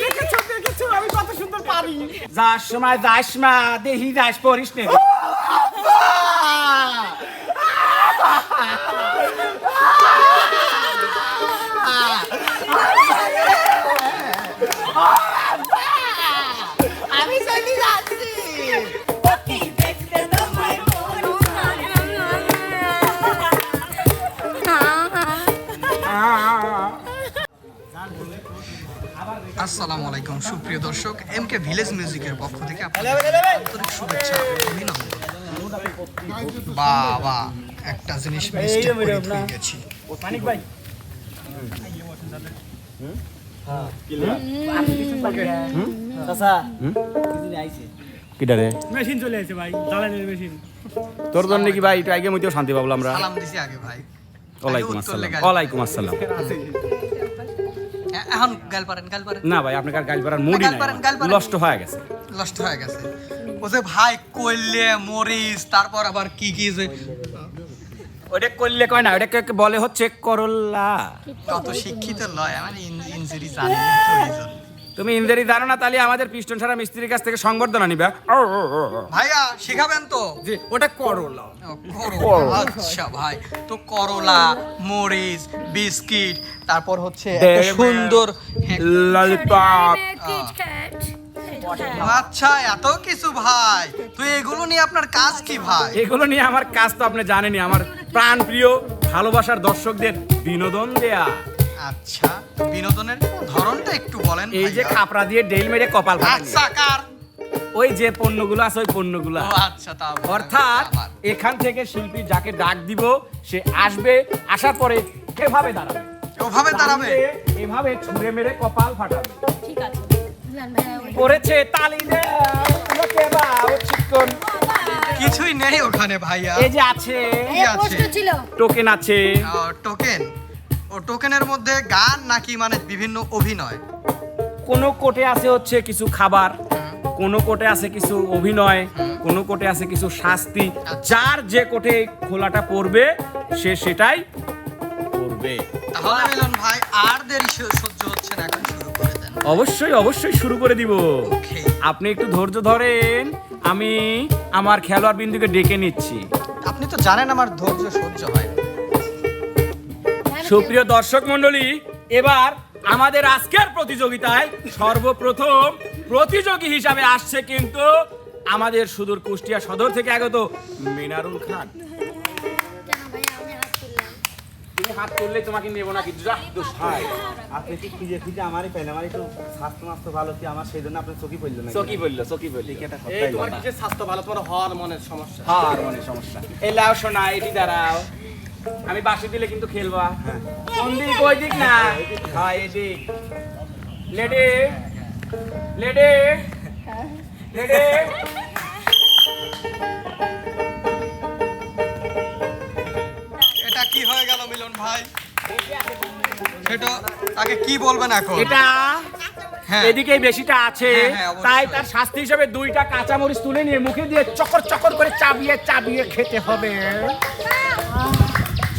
দেখেছ আমি কত সুন্দর পারি। যাস সময় যাস মা দেহি যাস পরিস নে। আসসালামু আলাইকুম। সুপ্রিয় দর্শক এম কে ভিলেজ মিউজিকের পক্ষ থেকে আপনাদের শুভেচ্ছা অভিনন্দন। বাবা একটা জিনিস মিস্টেক করে ধুয়ে গেছি মানিক ভাই। তোর জন্য কি ভাই? একটু আগে মধ্যেও শান্তি পাবো আমরা। সালাম দিছি আগে ভাই। ওয়ালাইকুম আসসালাম। ওয়ালাইকুম আসসালাম। এখন গাল পারেন গাল পারেন। না ভাই আপনার গাল পারার মুডই নাই নষ্ট হয়ে গেছে। নষ্ট হয়ে গেছে। ও যে ভাই কইলে মরিস তারপর আবার কি কি যে ওটা করলে কয় না ওটাকে বলে হচ্ছে করল্লা কত শিক্ষিত লয় আমার ইনজুরি জানি। তুমি ইন্দারি ধারণা তাহলে আমাদের পিস্টন ছাড়া মিস্ত্রির কাছ থেকে সংবর্ধনা নিবা। ভাইয়া শিখাবেন তো? জি ওটা করলা। আচ্ছা ভাই। তো করলা মরিচ বিস্কিট তারপর হচ্ছে একটা। সুন্দর ললিপপ। আচ্ছা এত কিছু ভাই। তো এগুলো নিয়ে আপনার কাজ কি ভাই? এগুলো নিয়ে আমার কাজ তো আপনি জানেনই আমার প্রাণ প্রিয় ভালোবাসার দর্শকদের বিনোদন দেয়া। আচ্ছা বিনোদনের ধরনটা একটু বলেন এই যে। খাপড়া দিয়ে ডেল মেরে কপাল আচ্ছা কার? ওই যে পণ্যগুলো আছে ওই পণ্যগুলো। আচ্ছা তা অর্থাৎ এখান থেকে শিল্পী যাকে ডাক দিব সে আসবে আসার পরে এভাবে দাঁড়াবে। ওভাবে দাঁড়াবে? এভাবে ছুঁড়ে মেরে কপাল ফাটাবে। ঠিক আছে করেছে তালি দাও চিকন। কিছুই নেই ওখানে ভাইয়া। এই যে আছে কি আছে? টোকেন আছে। টোকেন? ও টোকেনের মধ্যে গান নাকি মানে বিভিন্ন অভিনয়? কোন কোটে আছে হচ্ছে কিছু খাবার কোন কোটে আছে কিছু অভিনয় কোন কোটে আছে কিছু শাস্তি। যার যে কোটে খোলাটা পড়বে সে সেটাই করবে তাহলে মিলন ভাই আর দেরি সহ্য হচ্ছে না এখন শুরু করে দেন। অবশ্যই অবশ্যই শুরু করে দিব। আপনি একটু ধৈর্য ধরেন আমি আমার খেলোয়াড় বিন্দুকে ডেকে নিচ্ছি। আপনি তো জানেন আমার ধৈর্য সহ্য হয়। সুপ্রিয় দর্শক মণ্ডলী এবার আমাদের আজকের প্রতিযোগিতায় সর্বপ্রথম প্রতিযোগী হিসাবে আসছে কিন্তু আমাদের সুদূর কুষ্টিয়া সদর থেকে আগত মিনারুল খান। তুমি হাত তুললে তোমাকে নেব না কিন্তু যা, হয়। আপনি কি খুঁজে খুঁজে আমারই পেলেন আমার একটু স্বাস্থ্য মাস্ত ভালো কি? আমার সেই জন্য আপনার চোখই পড়ল না চকি বলল চকি এই তোমার কিসের স্বাস্থ্য ভালো? তোমার হরমোনের সমস্যা। হার মানে সমস্যা। এই লাও শোনা এটি দাঁড়াও। আমি বাসি দিলে কিন্তু খেলবা কোন দিক ওই দিক না? হ্যাঁ এদিক লেডি লেডি লেডি। এটা কি হয়ে গেল মিলন ভাই? সেটা তাকে কি বলবেন এখন? এটা হ্যাঁ। এদিকেই বেশিটা আছে হ্যাঁ, হ্যাঁ। তাই তার শাস্তি হিসেবে দুইটা কাঁচামরিচ তুলে নিয়ে মুখে দিয়ে চকর চকর করে চাবিয়ে চাবিয়ে খেতে হবে।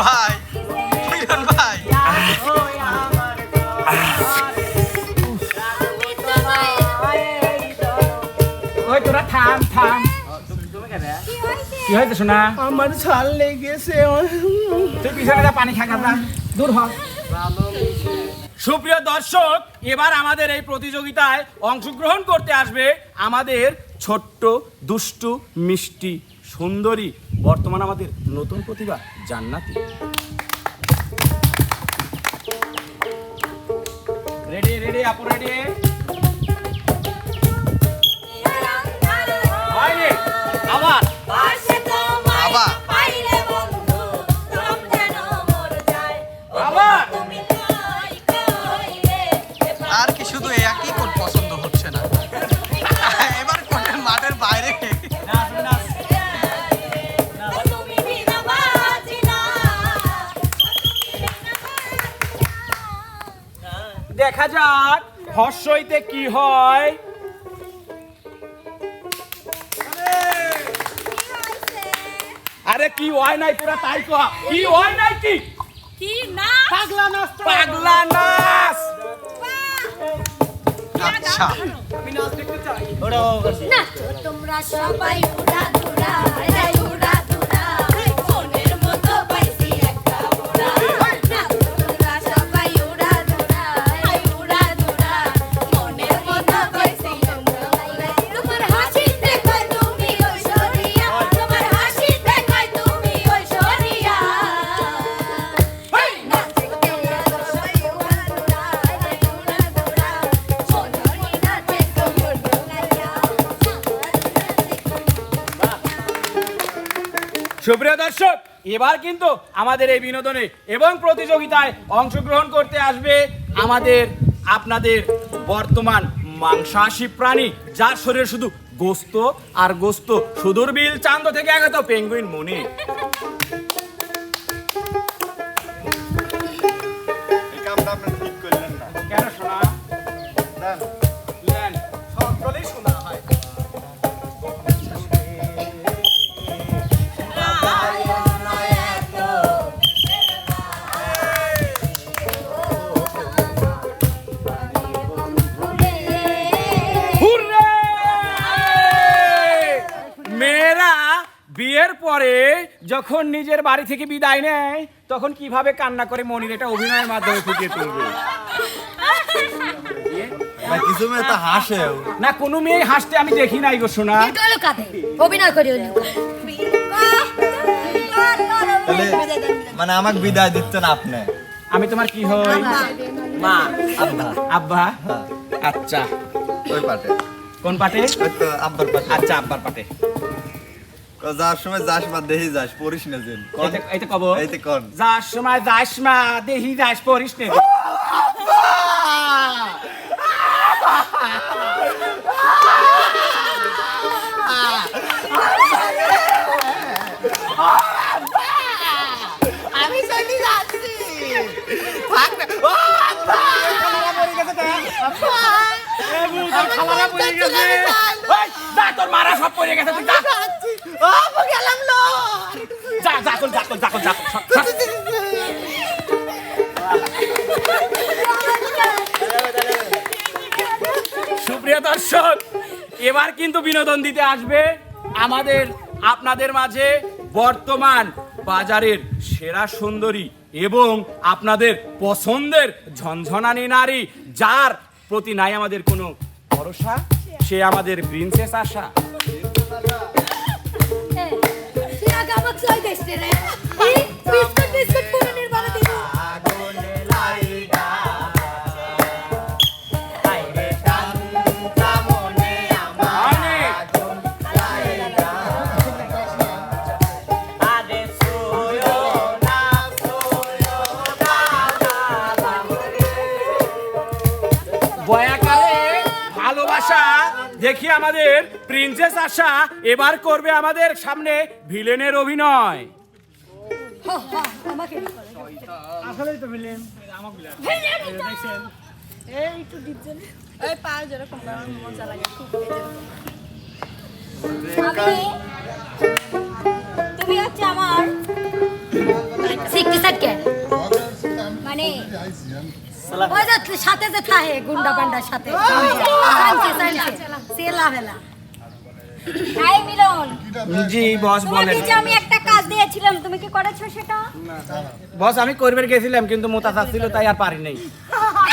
ভাই। মিলন ভাই। ওই তোরা থাম থাম। কি হয়েছে শোনা আমার ছাল লেগেছে। তুই পিছনে যা পানি খাকা দূর হ। সুপ্রিয় দর্শক এবার আমাদের এই প্রতিযোগিতায় অংশগ্রহণ করতে আসবে আমাদের ছোট্ট দুষ্টু মিষ্টি সুন্দরী বর্তমান আমাদের নতুন প্রতিভা জান্নাতি। রেডি রেডি আপু রেডি যাক হর্ষইতে কি হয়? আরে কি হয় নাই তোরা তাই কহ কি হয় নাই কি? কি না পাগলা নাচ পাগলা নাচ। আচ্ছা। নাচো তোমরা সবাই উড়া উড়া সুপ্রিয় দর্শক এবার কিন্তু আমাদের এই বিনোদনে এবং প্রতিযোগিতায় অংশগ্রহণ করতে আসবে আমাদের আপনাদের বর্তমান মাংসাশী প্রাণী যার শরীরে শুধু গোস্ত আর গোস্ত সুদূর বিল চান্দ থেকে আগত পেঙ্গুইন মনি কেন শোনা যখন নিজের বাড়ি থেকে বিদায় নেয় তখন কীভাবে কান্না করে মনির এটা অভিনয়ের মাধ্যমে ফুটিয়ে তুলবে? কিছু মেয়ে তো হাসেও না কোনো মেয়ে হাসতে আমি দেখি নাই গো শোনা কিন্তু হলো কাঁদে অভিনয় করি হলো তাহলে মানে আমাকে বিদায় দিচ্ছেন আপনি? আমি তোমার কি হই? মা। আব্বা। আব্বা? হ্যাঁ, আচ্ছা। ওই পাটে। কোন পাটে? আব্বার পাটে। আচ্ছা আব্বার পাটে। তো যার সময় যাস বা দেহি যাস পড়িস না যেন। এইটা কব। এইতে কোন। যার সময় যাস মা দেহি যাস পড়িস নে তোর মারা সব পড়ে গেছে তুই এবার কিন্তু বিনোদন দিতে আসবে আমাদের, আপনাদের মাঝে বর্তমান বাজারের সেরা সুন্দরী এবং আপনাদের পছন্দের ঝনঝনানি নারী, যার প্রতি নাই আমাদের কোনো ভরসা, সে আমাদের প্রিন্সেস আশা। এই, বিস্কুট বিস্কুট দেখি আমাদের প্রিন্সেস আশা এবার করবে আমাদের সামনে ভিলেনের অভিনয়। আসলেই তো মিলেন এই একটু ডিপ এই পার যেরকম আমার মজা লাগে খুব তুমি হচ্ছে আমার সিক্সটি মানে ওই যে সাথে যে থাকে গুন্ডা পান্ডার সাথে। সেলা ভেলা হাই মিলন। জি বস বলেন। নিচে আমি একটা কাজ দিয়েছিলাম তুমি কি করেছ সেটা? বস আমি করবে গেছিলাম কিন্তু মোতা ছিল তাই আর পারি নাই।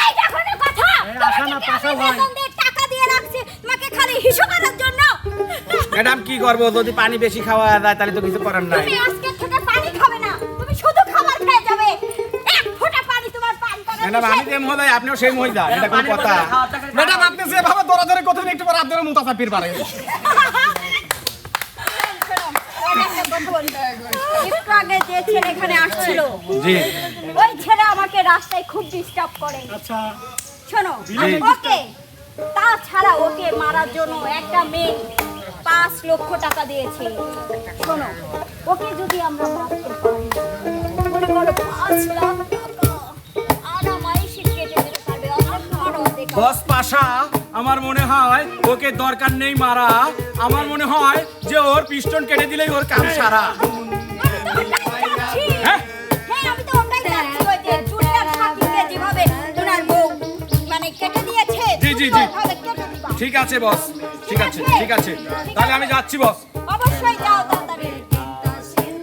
এই দেখো না কথা। আশা না, পাশা ভাই। টাকা দিয়ে রাখছি তোমাকে খালি হিসু করার জন্য। ম্যাডাম কি করব? যদি পানি বেশি খাওয়া যায় তাহলে তো কিছু করার নাই। ম্যাডাম আমি যে মহোদয় আপনিও সেই মহিলা এটা কোনো কথা। ম্যাডাম আপনি যেভাবে দৌড়াদৌড়ি করতেন একটু পর আপনার মুতা চাপির পারে। একটু আগে যে ছেলে এখানে আসছিল জি। ওই ছেলে আমাকে রাস্তায় খুব ডিস্টার্ব করে। আচ্ছা। শোনো ওকে তাছাড়া ওকে মারার জন্য একটা মেয়ে পাঁচ লক্ষ টাকা দিয়েছে। শোনো ওকে যদি আমরা মারতে পারি মনে করো পাঁচ লাখ বস পাশা আমার মনে হয় ওকে দরকার নেই মারা। আমার মনে হয় যে ওর পিস্টন কেটে দিলেই ওর কাম সারা। হ্যাঁ? হ্যাঁ মানে জি, জি, জি। ঠিক আছে বস। ঠিক আছে? ঠিক আছে। তাহলে আমি যাচ্ছি বস। অবশ্যই যাও তাড়াতাড়ি।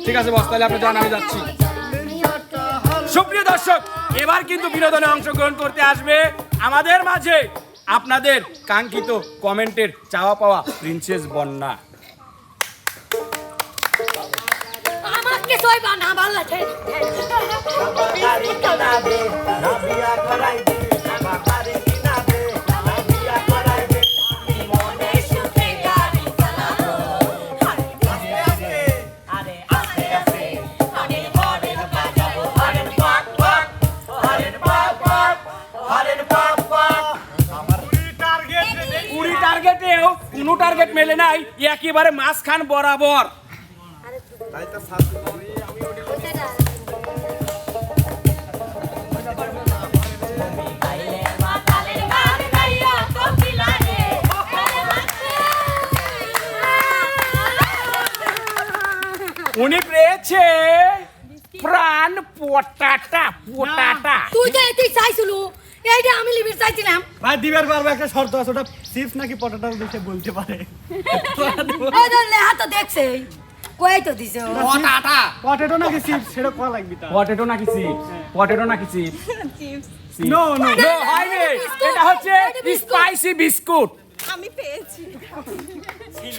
ঠিক আছে বস তাহলে আপনি যান আমি যাচ্ছি। সুপ্রিয় দর্শক এবার কিন্তু বিনোদনে অংশগ্রহণ করতে আসবে আমাদের মাঝে আপনাদের কাঙ্ক্ষিত কমেন্টের চাওয়া পাওয়া প্রিন্সেস বন্যা। আমাকে ভালো লাগে। মেলে নাই একেবারে মাঝখান বরাবর। উনি পেয়েছে প্রাণ পোটাটা পোটাটা। তুই তো এতেই চাইছিল। এইটা আমি লিমিট চাইছিলাম। ভাই দিবার পারবে একটা শর্ত আছে ওটা চিপস নাকি পটাটাও দেখে বলতে পারে। ওই তো লেহা তো দেখছে। কই তো দিছো পোটাটা পটেটো নাকি চিপস সেটা কোয়া লাগবি তা পটেটো নাকি চিপস পটেটো নাকি চিপস নো নো নো হয়নি এটা হচ্ছে স্পাইসি বিস্কুট আমি পেয়েছি।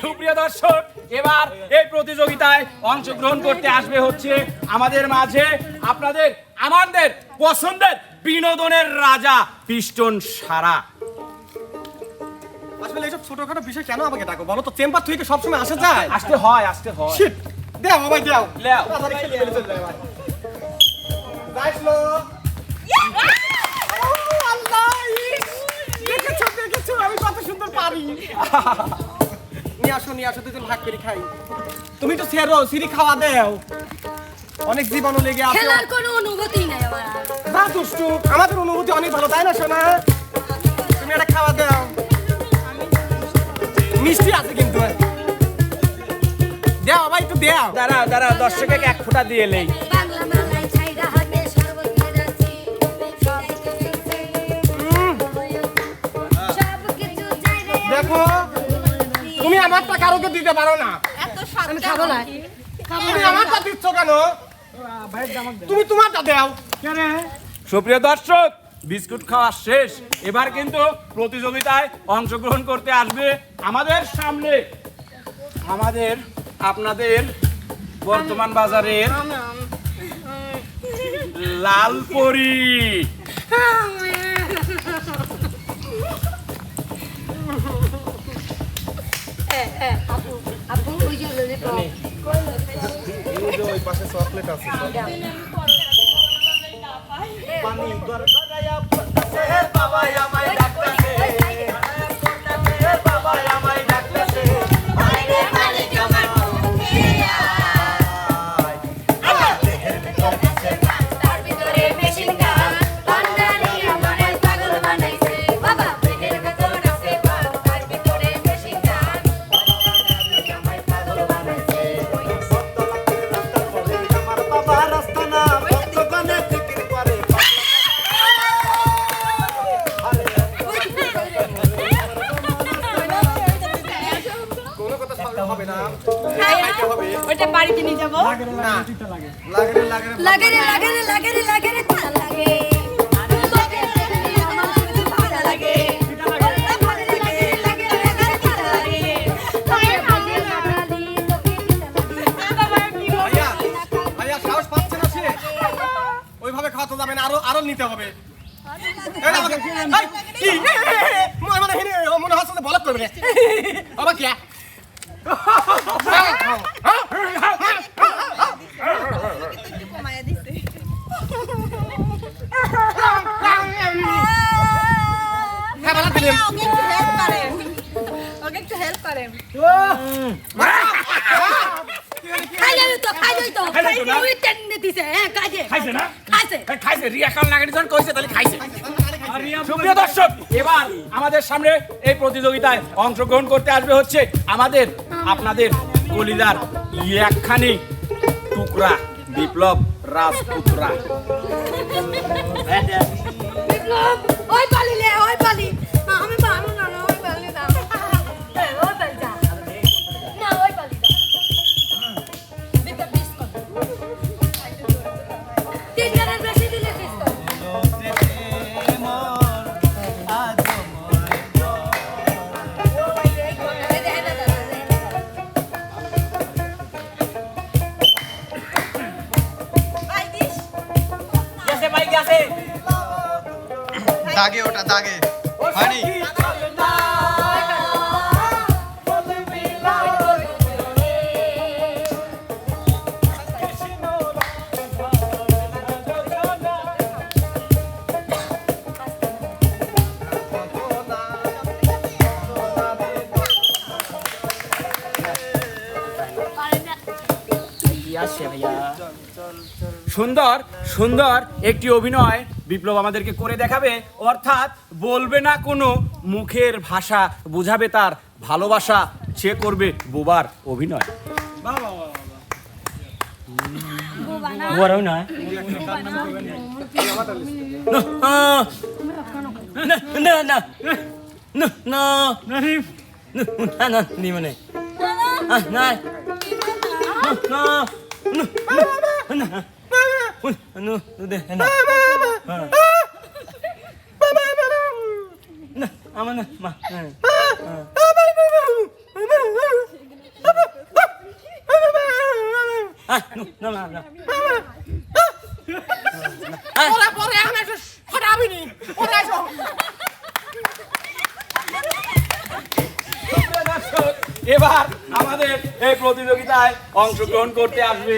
সুপ্রিয় দর্শক এবার এই প্রতিযোগিতায় অংশগ্রহণ করতে আসবে হচ্ছে আমাদের মাঝে আপনাদের আমাদের পছন্দের বিনোদনের রাজা পিস্টন সারা। আসলে এইসব ছোটখাটো বিষয় কেন আমাকে ডাকো? বলো তো চেম্বার থেকে সবসময় আসা যায়? আসতে হয় আসতে হয়। শিট দেও ভাই দেও। লেও। দেখেছ দেখেছ আমি কত সুন্দর পারি। নিয়ে আসো নিয়ে আসো দুজন ভাগ করে খাই। তুমি তো সেরো সিরি খাওয়া দেও। অনেক জীবাণু লেগে আছে। খেলার কোনো অনুভূতি নাই আমার। না দুষ্টু আমাদের অনুভূতি অনেক ভালো তাই না সোনা? তুমি এটা খাওয়া দাও। মিষ্টি আছে কিন্তু দেও ভাই একটু দেও। দাঁড়াও দাঁড়াও দর্শকে এক ফোঁটা দিয়ে নেই। দেখো তুমি আমারটা কারোকে দিতে পারো না। এত সাথে খাব না। তুমি আমারটা দিচ্ছ কেন? তুমি তোমারটা দেও। সুপ্রিয় দর্শক বিস্কুট খাওয়া শেষ। এবার কিন্তু প্রতিযোগিতায় অংশগ্রহণ করতে আসবে আমাদের সামনে। আমাদের আপনাদের বর্তমান বাজারের লালপরি। আপু আপু ওই যে ললিপপ ওই পাশে চকলেট আছে তার কোনো কথা সব হবে না ওইটা বাড়িতে নিয়ে যাব না লাগে লাগে লাগে লাগে লাগে লাগে ওইভাবে খাওয়াতে যাবে আরও আরও নিতে হবে? মনে মনে হচ্ছে বলক করবে। আবার কি? আমাদের সামনে এই প্রতিযোগিতায় অংশগ্রহণ করতে আসবে হচ্ছে আমাদের আপনাদের কলিদার একখানি টুকরা বিপ্লব রাজপুত্রা। ওই পালিলে ওই পালি। ভাই গেছে দাগে ওটা দাগে। হয়নি? সুন্দর। সুন্দর একটি অভিনয় বিপ্লব আমাদেরকে করে দেখাবে অর্থাৎ বলবে না কোনো মুখের ভাষা বুঝাবে তার ভালোবাসা সে করবে বোবার অভিনয় ওরা পরে এখন একটু হটাবি নি ওরা এসো এবার আমাদের এই প্রতিযোগিতায় অংশগ্রহণ করতে আসবে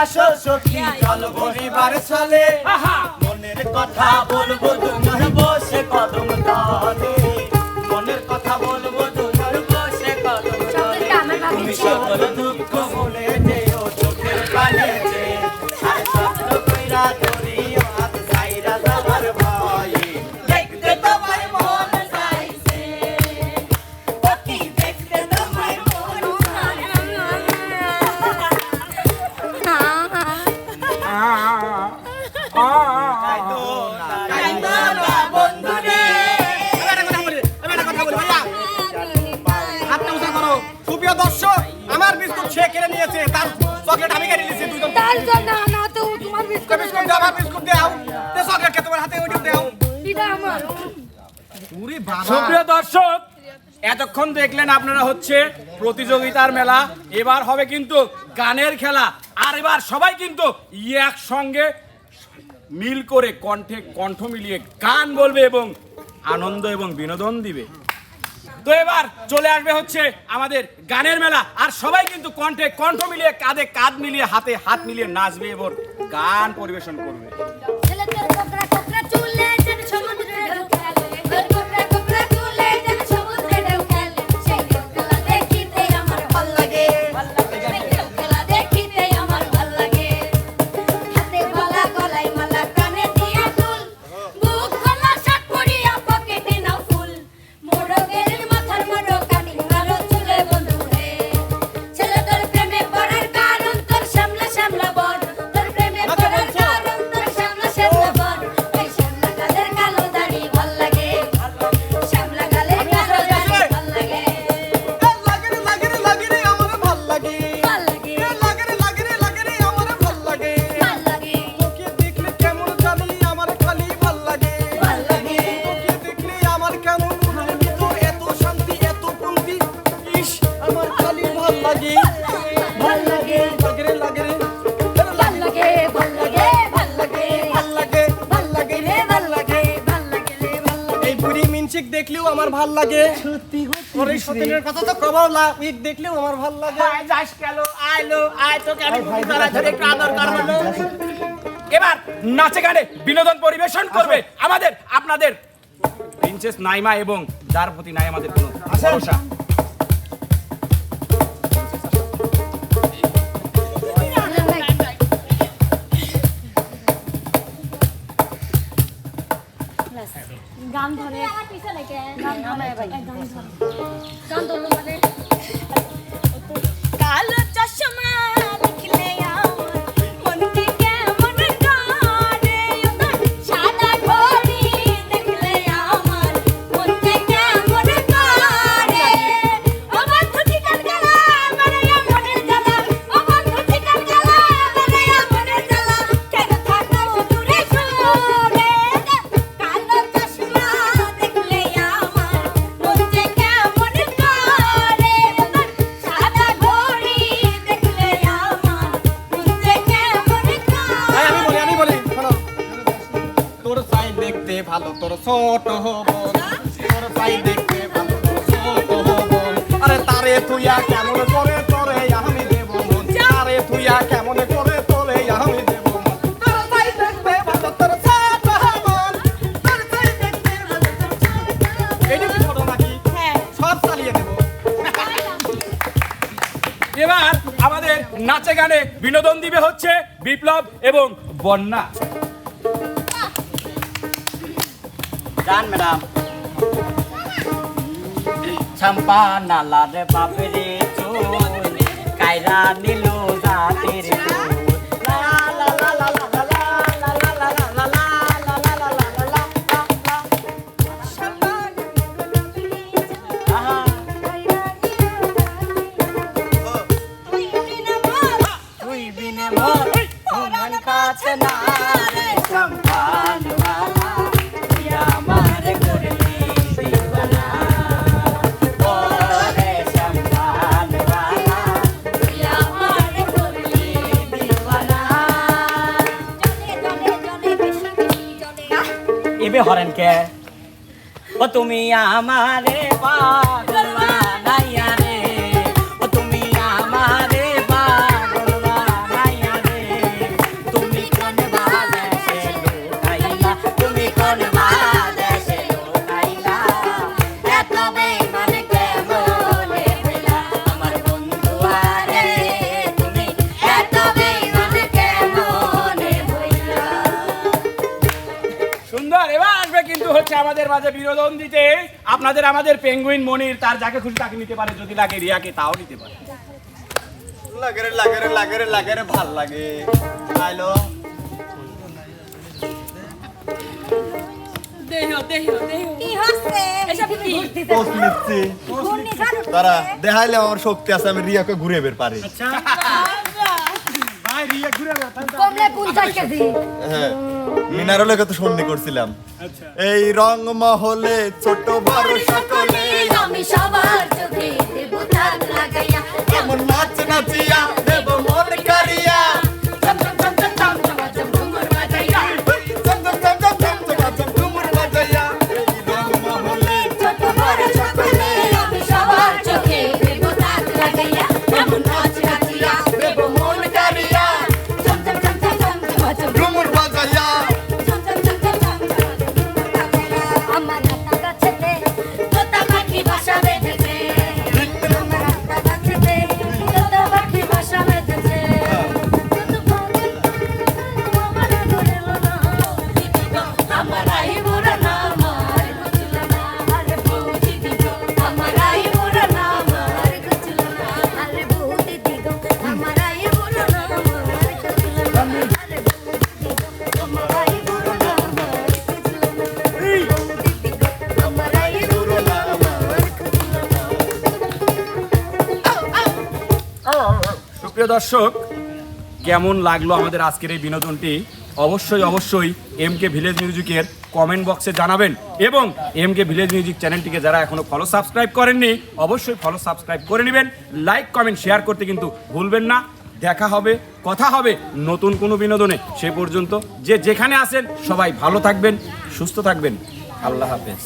আসো। সখী চল পরিবার চলে মনের কথা বলব তোমার বসে কদম তলে দর্শক, এতক্ষণ দেখলেন আপনারা হচ্ছে প্রতিযোগিতার মেলা। এবার হবে কিন্তু গানের খেলা। আর এবার সবাই কিন্তু একসঙ্গে মিল করে কণ্ঠে কণ্ঠ মিলিয়ে গান বলবে এবং আনন্দ এবং বিনোদন দিবে। তো এবার চলে আসবে হচ্ছে আমাদের গানের মেলা। আর সবাই কিন্তু কণ্ঠে কণ্ঠ মিলিয়ে কাঁধে কাঁধ মিলিয়ে হাতে হাত মিলিয়ে নাচবে এবং গান পরিবেশন করবে। ওর কথা তো কবাও না উইক দেখলেও আমার ভালো লাগে। আয় যাস গেল আইলো আয় তো কেন ধরা ধরে একটু আদর করব এবার নাচে গানে বিনোদন পরিবেশন করবে আমাদের আপনাদের প্রিন্সেস নাইমা এবং যার প্রতি নাই আমাদের কোনো ভরসা। গান ধরে। গান ধরো মানে ছোট হবন তোর সাই দেখতে ভালো ছোট হবন আরে তারে তুইয়া কেমন করে তোরে আমি দেব মন? তারে তুইয়া কেমন করে তোরে আমি দেব মন? তোর সাই দেখতে ভালো তোর ছোট হবন তোর সাই দেখতে ভালো তোর ছোট হবন। এইটা কি ছোট নাকি? হ্যাঁ। সব চালিয়ে দেবো। এবার আমাদের নাচে গানে বিনোদন দিবে হচ্ছে বিপ্লব এবং বন্যা। জান ম্যাডাম। চম্পা নালা রে বাপরে চুল কায়রা নীল জাতির কে? ও তুমি আমারে পাগল মাঝে বিনোদন দিতে আপনাদের আমাদের পেঙ্গুইন মনির তার যাকে খুশি তাকে নিতে পারে যদি লাগে রিয়াকে তাও নিতে পারে। লাগে রে লাগে রে লাগে রে লাগে রে ভালো লাগে। আইলো। তারা দেখাইলে আমার শক্তি আছে আমি রিয়াকে ঘুরে বের পারি। কমলে কেজি। হ্যাঁ। মিনারলে কত সন্ধি করছিলাম। এই রং মহলে ছোট বড় সকলে আমি সবার চোখে দেবো তাক লাগাইয়া। এমন নাচ নাচিয়া না সুপ্রিয় দর্শক, কেমন লাগল আমাদের আজকের এই বিনোদনটি? অবশ্যই অবশ্যই এম কে ভিলেজ মিউজিকের কমেন্ট বক্সে জানাবেন এবং এম কে ভিলেজ মিউজিক চ্যানেলটিকে যারা এখনও ফলো সাবস্ক্রাইব করেননি, অবশ্যই ফলো সাবস্ক্রাইব করে নেবেন। লাইক কমেন্ট শেয়ার করতে কিন্তু ভুলবেন না। দেখা হবে, কথা হবে নতুন কোনো বিনোদনে। সে পর্যন্ত যে যেখানে আসেন সবাই ভালো থাকবেন, সুস্থ থাকবেন। আল্লাহ হাফেজ।